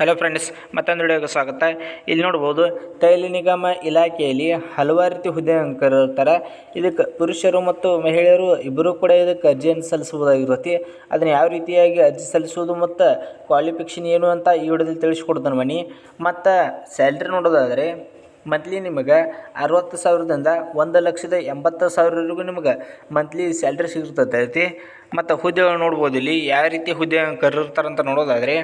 Hello friends ಮತ್ತೊಂದು ವಿಡಿಯೋಗೆ ಸ್ವಾಗತ. ಇಲ್ಲಿ ನೋಡ್ಬೋದು, ತೈಲ ನಿಗಮ ಇಲಾಖೆಯಲ್ಲಿ ಹಲವಾರು ರೀತಿ ಹುದ್ದೆ ಕರೆದಿರ್ತಾರೆ ಇದಕ್ಕೆ ಪುರುಷರು ಮತ್ತು ಮಹಿಳೆಯರು ಇಬ್ಬರೂ ಕೂಡ ಇದಕ್ಕೆ ಅರ್ಜಿಯನ್ನು ಸಲ್ಲಿಸಬಹುದಾಗಿರುತ್ತೆ. ಅದನ್ನು ಯಾವ ರೀತಿಯಾಗಿ ಅರ್ಜಿ ಸಲ್ಲಿಸುವುದು ಮತ್ತು ಕ್ವಾಲಿಫಿಕೇಷನ್ ಏನು ಅಂತ ಈ ವಿಡಿಯೋದಲ್ಲಿ ತಿಳಿಸ್ಕೊಡ್ತಾನೆ ಮನಿ ಮತ್ತು ಸ್ಯಾಲ್ರಿ ನೋಡೋದಾದರೆ ಮಂತ್ಲಿ ನಿಮಗೆ ಅರವತ್ತು ಸಾವಿರದಿಂದ ಒಂದು ಲಕ್ಷದ ಎಂಬತ್ತು ಸಾವಿರವರೆಗೂ ನಿಮಗೆ ಮಂತ್ಲಿ ಸ್ಯಾಲ್ರಿ ಸಿಗಿರ್ತೈತಿ ಮತ್ತು ಹುದ್ದೆಗಳು ನೋಡ್ಬೋದು ಇಲ್ಲಿ ಯಾವ ರೀತಿ ಹುದ್ದೆ ಕರೆದಿರ್ತಾರಂತ ನೋಡೋದಾದರೆ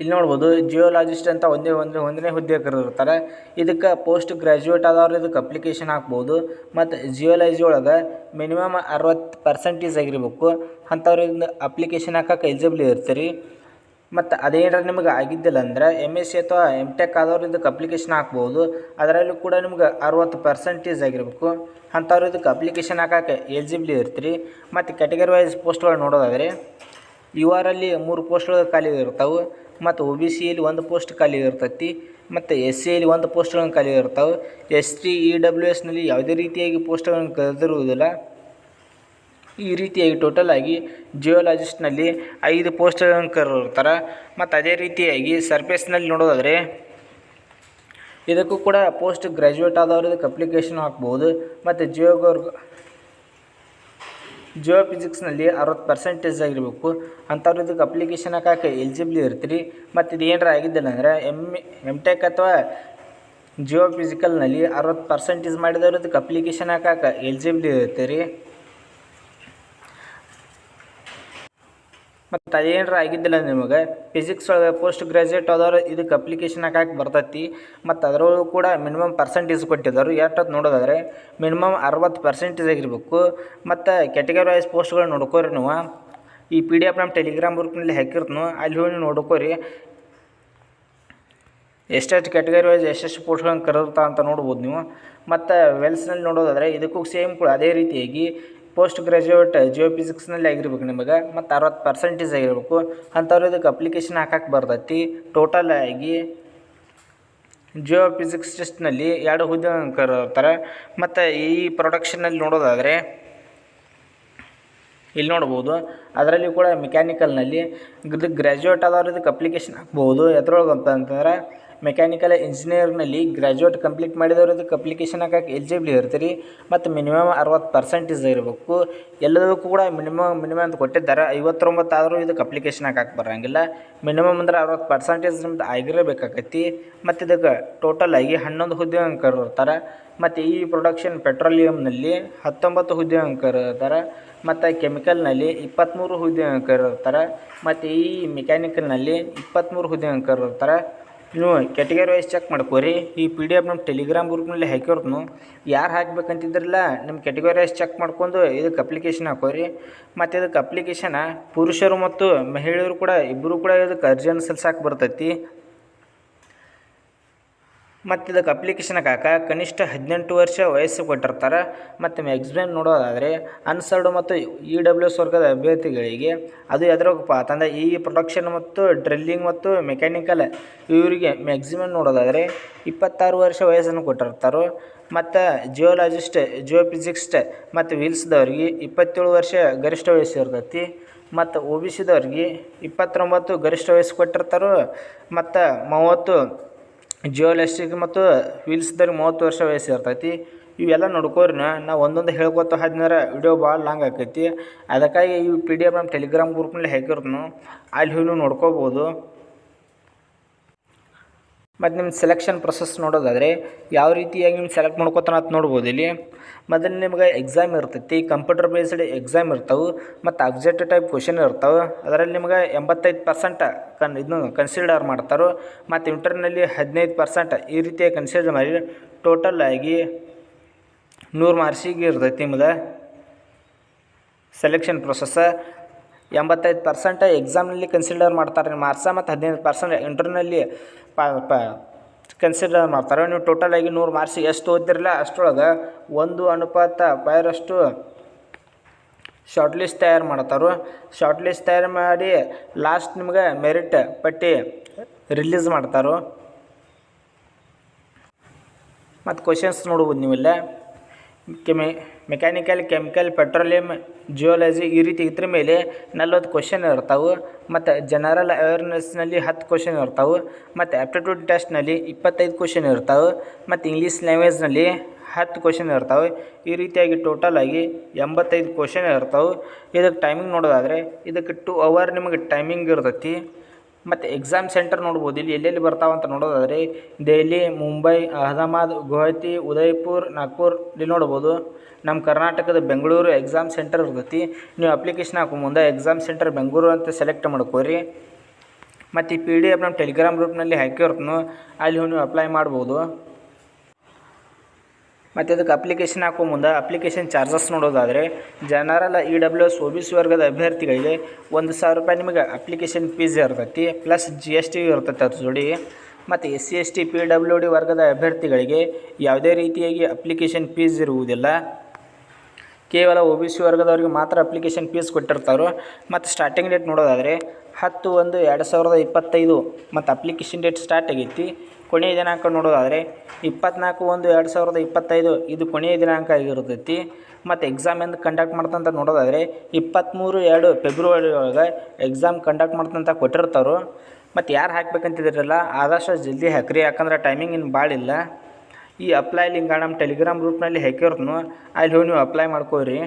ಇಲ್ಲಿ ನೋಡ್ಬೋದು ಜಿಯೋಲಾಜಿಸ್ಟ್ ಅಂತ ಒಂದೇ ಒಂದು, ಒಂದನೇ ಹುದ್ದೆ ಕರೆದಿರ್ತಾರೆ. ಇದಕ್ಕೆ ಪೋಸ್ಟ್ ಗ್ರ್ಯಾಜುಯೇಟ್ ಆದವ್ರು ಇದಕ್ಕೆ ಅಪ್ಲಿಕೇಶನ್ ಹಾಕ್ಬೋದು. ಮತ್ತು ಜಿಯೋಲಜಿ ಒಳಗೆ ಮಿನಿಮಮ್ ಅರವತ್ತು ಪರ್ಸೆಂಟೇಜ್ ಆಗಿರ್ಬೇಕು. ಅಂಥವ್ರಿಂದ ಅಪ್ಲಿಕೇಶನ್ ಹಾಕಕ್ಕೆ ಎಲಿಜಿಬಲ್ ಇರ್ತೀರಿ. ಮತ್ತು ಅದೇನಾರ ನಿಮಗೆ ಆಗಿದ್ದಿಲ್ಲ ಅಂದ್ರೆ ಎಂ ಎಸ್ ಸಿ ಅಥವಾ ಎಂ ಟೆಕ್ ಆದವ್ರು ಇದಕ್ಕೆ ಅಪ್ಲಿಕೇಶನ್ ಹಾಕ್ಬೋದು. ಅದರಲ್ಲೂ ಕೂಡ ನಿಮ್ಗೆ ಅರವತ್ತು ಪರ್ಸೆಂಟೇಜ್ ಆಗಿರಬೇಕು. ಅಂಥವ್ರು ಇದಕ್ಕೆ ಅಪ್ಲಿಕೇಶನ್ ಹಾಕಕ್ಕೆ ಎಲಿಜಿಬಲ್ ಇರ್ತೀರಿ. ಮತ್ತು ಕ್ಯಾಟಗರಿ ವೈಸ್ ಪೋಸ್ಟ್ಗಳು ನೋಡೋದಾದರೆ ಯು ಆರಲ್ಲಿ ಮೂರು ಪೋಸ್ಟ್ಗಳು ಖಾಲಿ ಇರ್ತಾವೆ. ಮತ್ತು ಒ ಬಿ ಸಿಯಲ್ಲಿ ಒಂದು ಪೋಸ್ಟ್ ಖಾಲಿ ಇರ್ತೈತಿ, ಮತ್ತು ಎಸ್ ಸಿಯಲ್ಲಿ ಒಂದು ಪೋಸ್ಟ್ಗಳನ್ನು ಖಾಲಿ ಇರ್ತಾವೆ. ಎಸ್ ಟಿ ಇ ಡಬ್ಲ್ಯೂ ಎಸ್ನಲ್ಲಿ ಯಾವುದೇ ರೀತಿಯಾಗಿ ಪೋಸ್ಟ್ಗಳನ್ನು ಕರೆದಿರುವುದಿಲ್ಲ ಈ ರೀತಿಯಾಗಿ ಟೋಟಲ್ ಆಗಿ ಜಿಯೋಲಾಜಿಸ್ಟ್ನಲ್ಲಿ ಐದು ಪೋಸ್ಟ್ಗಳನ್ನು ಕರೆದಿರ್ತಾರೆ. ಮತ್ತು ಅದೇ ರೀತಿಯಾಗಿ ಸರ್ಫೇಸ್ನಲ್ಲಿ ನೋಡೋದಾದರೆ, ಇದಕ್ಕೂ ಕೂಡ ಪೋಸ್ಟ್ ಗ್ರ್ಯಾಜುಯೇಟ್ ಆದವ್ರದಕ್ಕೆ ಅಪ್ಲಿಕೇಶನ್ ಹಾಕ್ಬೋದು. ಮತ್ತು ಜಿಯೋಗೋರ್ಗ್ ಜಿಯೋ ಫಿಸಿಕ್ಸ್ನಲ್ಲಿ ಅರವತ್ತು ಪರ್ಸೆಂಟೇಜ್ ಆಗಿರಬೇಕು. ಅಂಥವ್ರು ಇದಕ್ಕೆ ಅಪ್ಲಿಕೇಶನ್ ಹಾಕಕ್ಕೆ ಎಲಿಜಿಬಲ್ ಇರ್ತೀರಿ. ಮತ್ತು ಇದು ಏನಾರ ಆಗಿದ್ದಿಲ್ಲ ಅಂದರೆ ಎಂ ಎಂ ಟೆಕ್ ಅಥವಾ ಜಿಯೋ ಫಿಸಿಕಲ್ನಲ್ಲಿ ಅರವತ್ತು ಪರ್ಸೆಂಟೇಜ್ ಮಾಡಿದವ್ರು ಇದಕ್ಕೆ ಅಪ್ಲಿಕೇಶನ್ ಹಾಕಕ್ಕೆ ಎಲಿಜಿಬಲ್ ಇರ್ತೀರಿ. ಮತ್ತು ಅದೇನಾರ ಆಗಿದ್ದಿಲ್ಲ ನಿಮಗೆ? ಫಿಸಿಕ್ಸ್ ಒಳಗೆ ಪೋಸ್ಟ್ ಗ್ರ್ಯಾಜುಯೇಟ್ ಆದವರು ಇದಕ್ಕೆ ಅಪ್ಲಿಕೇಶನ್ ಹಾಕಕ್ಕೆ ಬರ್ತೈತಿ. ಮತ್ತು ಅದರೊಳಗೂ ಕೂಡ ಮಿನಿಮಮ್ ಪರ್ಸೆಂಟೇಜ್ ಕೊಟ್ಟಿದ್ದಾರೆ ಎಷ್ಟೊತ್ತು ನೋಡೋದಾದರೆ ಮಿನಿಮಮ್ ಅರವತ್ತು ಪರ್ಸೆಂಟೇಜ್ ಆಗಿರಬೇಕು. ಮತ್ತು ಕ್ಯಾಟಗರಿ ವೈಸ್ ಪೋಸ್ಟ್ಗಳು ನೋಡ್ಕೋರಿ ನೀವು. ಈ ಪಿ ಡಿ ಎಫ್ ನಮ್ಮ ಟೆಲಿಗ್ರಾಮ್ ಗ್ರೂಪ್ನಲ್ಲಿ ಹಾಕಿರ್ತನು. ಅಲ್ಲಿ ಹೋಗಿ ನೋಡ್ಕೋರಿ. ಎಷ್ಟೆಷ್ಟು ಕ್ಯಾಟಗರಿ ವೈಸ್ ಎಷ್ಟೆಷ್ಟು ಪೋಸ್ಟ್ಗಳನ್ನು ಕರೆದಿರ್ತಾ ಅಂತ ನೋಡ್ಬೋದು ನೀವು. ಮತ್ತು ವೆಲ್ಸ್ನಲ್ಲಿ ನೋಡೋದಾದರೆ ಇದಕ್ಕೂ ಸೇಮ್ ಕೂಡ ಅದೇ ರೀತಿಯಾಗಿ ಪೋಸ್ಟ್ ಗ್ರ್ಯಾಜುಯೇಟ್ ಜಿಯೋ ಫಿಸಿಕ್ಸ್ನಲ್ಲಿ ಆಗಿರ್ಬೇಕು ನಿಮಗೆ, ಮತ್ತು ಅರವತ್ತು ಪರ್ಸೆಂಟೇಜ್ ಆಗಿರ್ಬೇಕು. ಅಂಥವ್ರು ಇದಕ್ಕೆ ಅಪ್ಲಿಕೇಶನ್ ಹಾಕಕ್ಕೆ ಬರ್ತೈತಿ. ಟೋಟಲ್ ಆಗಿ ಜಿಯೋ ಫಿಸಿಕ್ಸ್ ಟೆಸ್ಟ್ನಲ್ಲಿ ಎರಡು ಹುದ್ದೆ ಕರ್ತಾರೆ ಮತ್ತು ಈ ಪ್ರೊಡಕ್ಷನಲ್ಲಿ ನೋಡೋದಾದರೆ, ಇಲ್ಲಿ ನೋಡ್ಬೋದು, ಅದರಲ್ಲಿ ಕೂಡ ಮೆಕ್ಯಾನಿಕಲ್ನಲ್ಲಿ ಇದು ಗ್ರ್ಯಾಜುಯೇಟ್ ಆದವ್ರು ಇದಕ್ಕೆ ಅಪ್ಲಿಕೇಶನ್ ಹಾಕ್ಬೋದು. ಎದ್ರೊಳಗೆ ಅಂತ ಅಂತಂದ್ರೆ ಮೆಕ್ಯಾನಿಕಲ್ ಇಂಜಿನಿಯರಿಂಗ್ನಲ್ಲಿ ಗ್ರ್ಯಾಜುಯೇಟ್ ಕಂಪ್ಲೀಟ್ ಮಾಡಿದವ್ರು ಇದಕ್ಕೆ ಅಪ್ಲಿಕೇಶನ್ ಹಾಕಕ್ಕೆ ಎಲಿಜಿಬಲ್ ಇರ್ತೀರಿ. ಮತ್ತು ಮಿನಿಮಮ್ ಅರವತ್ತು ಪರ್ಸೆಂಟೇಜ್ ಇರಬೇಕು. ಎಲ್ಲದಕ್ಕೂ ಕೂಡ ಮಿನಿಮಮ್ ಮಿನಿಮಮ್ ಅಂತ ಕೊಟ್ಟಿದ್ದಾರೆ. ಐವತ್ತೊಂಬತ್ತು ಆದರೂ ಇದಕ್ಕೆ ಅಪ್ಲಿಕೇಶನ್ ಹಾಕಕ್ಕೆ ಬರೋಂಗಿಲ್ಲ. ಮಿನಿಮಮ್ ಅಂದ್ರೆ ಅರವತ್ತು ಪರ್ಸೆಂಟೇಜ್ ನಿಮ್ದು ಆಗಿರಬೇಕಾಗತ್ತಿ ಮತ್ತು ಇದಕ್ಕೆ ಟೋಟಲ್ ಆಗಿ ಹನ್ನೊಂದು ಹುದ್ದೆ ಇರ್ತಾರೆ. ಮತ್ತು ಈ ಪ್ರೊಡಕ್ಷನ್ ಪೆಟ್ರೋಲಿಯಂನಲ್ಲಿ ಹತ್ತೊಂಬತ್ತು ಹುದ್ದೆ ಇರ್ತಾರೆ. ಮತ್ತು ಕೆಮಿಕಲ್ನಲ್ಲಿ ಇಪ್ಪತ್ತ್ಮೂರು ಹುದ್ದೆ ಇರ್ತಾರೆ. ಮತ್ತು ಈ ಮೆಕ್ಯಾನಿಕಲ್ನಲ್ಲಿ ಇಪ್ಪತ್ತ್ಮೂರು ಹುದ್ದೆ ಕರೆದಿರ್ತಾರೆ ನೀವು ಕ್ಯಾಟಗರಿ ವೈಸ್ ಚೆಕ್ ಮಾಡ್ಕೋರಿ. ಈ ಪಿ ಡಿ ಎಫ್ ನಮ್ಮ ಟೆಲಿಗ್ರಾಮ್ ಗ್ರೂಪ್ನಲ್ಲಿ ಹಾಕಿರ್ತನು ಯಾರು ಹಾಕ್ಬೇಕಂತಿದ್ರಲ್ಲ ನಿಮ್ಮ ಕ್ಯಾಟಗರಿ ವೈಸ್ ಚೆಕ್ ಮಾಡ್ಕೊಂಡು ಇದಕ್ಕೆ ಅಪ್ಲಿಕೇಶನ್ ಹಾಕೋರಿ. ಮತ್ತು ಇದಕ್ಕೆ ಅಪ್ಲಿಕೇಶನ ಪುರುಷರು ಮತ್ತು ಮಹಿಳೆಯರು ಕೂಡ ಇಬ್ಬರು ಕೂಡ ಇದಕ್ಕೆ ಅರ್ಜಿಯನ್ನು ಸಲ್ಸಕ್ಕೆ ಬರ್ತೈತಿ. ಮತ್ತು ಇದಕ್ಕೆ ಅಪ್ಲಿಕೇಶನ್ ಹಾಕಕ್ಕೆ ಕನಿಷ್ಠ ಹದಿನೆಂಟು ವರ್ಷ ವಯಸ್ಸು ಕೊಟ್ಟಿರ್ತಾರೆ. ಮತ್ತು ಮ್ಯಾಕ್ಸಿಮಮ್ ನೋಡೋದಾದರೆ, ಅನ್ಸರ್ಡ್ ಮತ್ತು ಇ ಡಬ್ಲ್ಯೂ ಎಸ್ ವರ್ಗದ ಅಭ್ಯರ್ಥಿಗಳಿಗೆ ಅದು ಎದ್ರಾಗಪ್ಪ ಅಂತಂದರೆ ಈ ಪ್ರೊಡಕ್ಷನ್ ಮತ್ತು ಡ್ರಿಲ್ಲಿಂಗ್ ಮತ್ತು ಮೆಕ್ಯಾನಿಕಲ್ ಇವರಿಗೆ ಮ್ಯಾಕ್ಸಿಮಮ್ ನೋಡೋದಾದರೆ, ಇಪ್ಪತ್ತಾರು ವರ್ಷ ವಯಸ್ಸನ್ನು ಕೊಟ್ಟಿರ್ತಾರೆ. ಮತ್ತು ಜಿಯೋಲಾಜಿಸ್ಟ್ ಜಿಯೋ ಫಿಸಿಕ್ಸ್ಟ್ ಮತ್ತು ವೀಲ್ಸ್ದವ್ರಿಗೆ ಇಪ್ಪತ್ತೇಳು ವರ್ಷ ಗರಿಷ್ಠ ವಯಸ್ಸು ಇರ್ತೈತಿ. ಮತ್ತು ಒ ಬಿ ಸಿದವ್ರಿಗೆ ಇಪ್ಪತ್ತೊಂಬತ್ತು ಗರಿಷ್ಠ ವಯಸ್ಸು ಕೊಟ್ಟಿರ್ತಾರೆ. ಮತ್ತು ಮೂವತ್ತು ಜಿಯೋಲೆಸ್ಟಿಕ್ ಮತ್ತು ವೀಲ್ಸ್ದವ್ರಿಗೆ ಮೂವತ್ತು ವರ್ಷ ವಯಸ್ಸು ಇರ್ತೈತಿ. ಇವೆಲ್ಲ ನೋಡ್ಕೋರಿ ನಾ ಒಂದೊಂದು ಹೇಳ್ಕೊತ ಹದಿನಾರ ವಿಡಿಯೋ ಭಾಳ ಲಾಂಗ್ ಆಕೈತಿ. ಅದಕ್ಕಾಗಿ ಈ ಪಿ ಡಿ ಎಫ್ ನಮ್ಮ ಟೆಲಿಗ್ರಾಮ್ ಗ್ರೂಪ್ನಲ್ಲಿ ಹಾಕಿರ್ತೀನಿ. ಅಲ್ಲಿ ಹೋಗಿ ನೀವು ನೋಡ್ಕೋಬೋದು. ಮತ್ತು ನಿಮ್ಮ ಸೆಲೆಕ್ಷನ್ ಪ್ರೊಸೆಸ್ ನೋಡೋದಾದರೆ ಯಾವ ರೀತಿಯಾಗಿ ನಿಮ್ಮ ಸೆಲೆಕ್ಟ್ ಮಾಡ್ಕೋತಾನ ಅಂತ ನೋಡ್ಬೋದು ಇಲ್ಲಿ. ಮೊದಲು ನಿಮ್ಗೆ ಎಕ್ಸಾಮ್ ಇರ್ತೈತಿ ಕಂಪ್ಯೂಟರ್ ಬೇಸ್ಡ್ ಎಕ್ಸಾಮ್ ಇರ್ತವೆ, ಮತ್ತು ಅಬ್ಜೆಕ್ಟ್ ಟೈಪ್ ಕ್ವಶನ್ ಇರ್ತವೆ. ಅದರಲ್ಲಿ ನಿಮ್ಗೆ ಎಂಬತ್ತೈದು ಪರ್ಸೆಂಟ್ ಕನ್ ಇದನ್ನು ಕನ್ಸಿಡರ್ ಮಾಡ್ತಾರೆ. ಮತ್ತು ಇಂಟರ್ನಲ್ಲಿ ಹದಿನೈದು ಪರ್ಸೆಂಟ್ ಈ ರೀತಿಯಾಗಿ ಕನ್ಸಿಡರ್ ಮಾಡಿ ಟೋಟಲ್ ಆಗಿ ನೂರು ಮಾರ್ಕ್ಸಿಗೆ ಇರ್ತೈತಿ ನಿಮ್ಗೆ ಸೆಲೆಕ್ಷನ್ ಪ್ರೊಸೆಸ್ ಎಂಬತ್ತೈದು ಪರ್ಸೆಂಟ್ ಎಕ್ಸಾಮ್ನಲ್ಲಿ ಕನ್ಸಿಡರ್ ಮಾಡ್ತಾರೆ. ಮಾರ್ಕ್ಸ ಮತ್ತು ಹದಿನೈದು ಪರ್ಸೆಂಟ್ ಇಂಟರ್ನಲ್ಲಿ ಪ ಕನ್ಸಿಡರ್ ಮಾಡ್ತಾರೆ. ನೀವು ಟೋಟಲ್ ಆಗಿ ನೂರು ಮಾರ್ಕ್ಸ್ ಎಷ್ಟು ಓದ್ತಿರಲ್ಲ ಅಷ್ಟರೊಳಗೆ ಒಂದು ಅನುಪಾತ ಪೈರಷ್ಟು ಶಾರ್ಟ್ ಲಿಸ್ಟ್ ತಯಾರು ಮಾಡ್ತಾರೆ. ಶಾರ್ಟ್ ಲಿಸ್ಟ್ ತಯಾರು ಮಾಡಿ ಲಾಸ್ಟ್ ನಿಮ್ಗೆ ಮೆರಿಟ್ ಪಟ್ಟಿ ರಿಲೀಸ್ ಮಾಡ್ತಾರೆ. ಮತ್ತು ಕ್ವಶನ್ಸ್ ನೋಡ್ಬೋದು ನೀವಿಲ್ಲ. ಕೆಮೆ ಮೆಕ್ಯಾನಿಕಲ್ ಕೆಮಿಕಲ್ ಪೆಟ್ರೋಲಿಯಂ ಜಿಯೋಲಜಿ ಈ ರೀತಿ ಇದ್ರ ಮೇಲೆ ನಲ್ವತ್ತು ಕ್ವಶನ್ ಇರ್ತಾವೆ. ಮತ್ತು ಜನರಲ್ ಅವೇರ್ನೆಸ್ನಲ್ಲಿ ಹತ್ತು ಕ್ವಶನ್ ಇರ್ತಾವೆ. ಮತ್ತು ಆ್ಯಪ್ಟಿಟ್ಯೂಡ್ ಟೆಸ್ಟ್ನಲ್ಲಿ ಇಪ್ಪತ್ತೈದು ಕ್ವಶನ್ ಇರ್ತಾವೆ. ಮತ್ತು ಇಂಗ್ಲೀಷ್ ಲ್ಯಾಂಗ್ವೇಜ್ನಲ್ಲಿ ಹತ್ತು ಕ್ವಶನ್ ಇರ್ತಾವೆ. ಈ ರೀತಿಯಾಗಿ ಟೋಟಲ್ ಆಗಿ ಎಂಬತ್ತೈದು ಕ್ವಶನ್ ಇರ್ತಾವೆ. ಇದಕ್ಕೆ ಟೈಮಿಂಗ್ ನೋಡೋದಾದರೆ ಇದಕ್ಕೆ ಟು ಅವರ್ ನಿಮಗೆ ಟೈಮಿಂಗ್ ಇರ್ತೈತಿ. ಮತ್ತು ಎಕ್ಸಾಮ್ ಸೆಂಟರ್ ನೋಡ್ಬೋದು. ಇಲ್ಲಿ ಎಲ್ಲೆಲ್ಲಿ ಬರ್ತಾವೆ ಅಂತ ನೋಡೋದಾದರೆ, ದೆಹಲಿ, ಮುಂಬೈ, ಅಹಮದಾಬಾದ್ ಗುವಾಹತಿ ಉದಯ್ಪುರ್, ನಾಗ್ಪುರ್ ಇಲ್ಲಿ ನೋಡ್ಬೋದು. ನಮ್ಮ ಕರ್ನಾಟಕದ ಬೆಂಗಳೂರು ಎಕ್ಸಾಮ್ ಸೆಂಟರ್ ಇರ್ತೈತಿ. ನೀವು ಅಪ್ಲಿಕೇಶನ್ ಹಾಕೋ ಮುಂದೆ ಎಕ್ಸಾಮ್ ಸೆಂಟರ್ ಬೆಂಗಳೂರು ಅಂತ ಸೆಲೆಕ್ಟ್ ಮಾಡ್ಕೋರಿ. ಮತ್ತು ಈ ಪಿ ಡಿ ಎಫ್ ನಮ್ಮ ಟೆಲಿಗ್ರಾಮ್ ಗ್ರೂಪ್ನಲ್ಲಿ ಹಾಕಿರ್ತನು ಅಲ್ಲಿ ನೀವು ಅಪ್ಲೈ ಮಾಡ್ಬೋದು. ಮತ್ತು ಅದಕ್ಕೆ ಅಪ್ಲಿಕೇಶನ್ ಹಾಕೋ ಮುಂದೆ ಅಪ್ಲಿಕೇಶನ್ ಚಾರ್ಜಸ್ ನೋಡೋದಾದರೆ general E W S O B C ವರ್ಗದ ಅಭ್ಯರ್ಥಿಗಳಿಗೆ ಒಂದು ಸಾವಿರ ರೂಪಾಯಿ ನಿಮಗೆ ಅಪ್ಲಿಕೇಶನ್ ಫೀಸ್ ಇರ್ತೈತಿ ಪ್ಲಸ್ ಜಿ ಎಸ್ ಟಿ ಇರ್ತೈತೆ ಅದ್ರ ಜೋಡಿ. ಮತ್ತು S C S T P W D ವರ್ಗದ ಅಭ್ಯರ್ಥಿಗಳಿಗೆ ಯಾವುದೇ ರೀತಿಯಾಗಿ ಅಪ್ಲಿಕೇಶನ್ ಫೀಸ್ ಇರುವುದಿಲ್ಲ. ಕೇವಲ ಒ ಬಿ ಸಿ ವರ್ಗದವ್ರಿಗೆ ಮಾತ್ರ ಅಪ್ಲಿಕೇಶನ್ ಫೀಸ್ ಕೊಟ್ಟಿರ್ತಾರೆ ಮತ್ತು ಸ್ಟಾರ್ಟಿಂಗ್ ಡೇಟ್ ನೋಡೋದಾದರೆ ಹತ್ತು ಒಂದು ಎರಡು ಸಾವಿರದ ಇಪ್ಪತ್ತೈದು ಮತ್ತು ಅಪ್ಲಿಕೇಶನ್ ಡೇಟ್ ಸ್ಟಾರ್ಟ್ ಆಗೈತಿ. ಕೊನೆಯ ದಿನಾಂಕ ನೋಡೋದಾದರೆ ಇಪ್ಪತ್ನಾಲ್ಕು ಒಂದು ಎರಡು ಸಾವಿರದ ಇಪ್ಪತ್ತೈದು ಇದು ಕೊನೆಯ ದಿನಾಂಕ ಆಗಿರ್ತೈತಿ. ಮತ್ತು ಎಕ್ಸಾಮ್ ಎಂದು ಕಂಡಕ್ಟ್ ಮಾಡ್ತಂತ ನೋಡೋದಾದರೆ ಇಪ್ಪತ್ತ್ಮೂರು ಎರಡು ಫೆಬ್ರವರಿ ಒಳಗೆ ಎಕ್ಸಾಮ್ ಕಂಡಕ್ಟ್ ಮಾಡ್ತಂತ ಕೊಟ್ಟಿರ್ತಾರೆ ಮತ್ತು ಯಾರು ಹಾಕ್ಬೇಕಂತಿದ್ರಲ್ಲ, ಆದಷ್ಟು ಜಲ್ದಿ ಹಾಕ್ರಿ. ಯಾಕಂದ್ರೆ ಟೈಮಿಂಗ್ ಇನ್ನು ಭಾಳ ಇಲ್ಲ. ಈ ಅಪ್ಲೈ ಲಿಂಕ್ ನಮ್ಮ ಟೆಲಿಗ್ರಾಮ್ ಗ್ರೂಪ್ನಲ್ಲಿ ಹಾಕಿರ್ತನು ಅಲ್ಲಿ ಹೋಗಿ ನೀವು ಅಪ್ಲೈ ಮಾಡ್ಕೋರಿ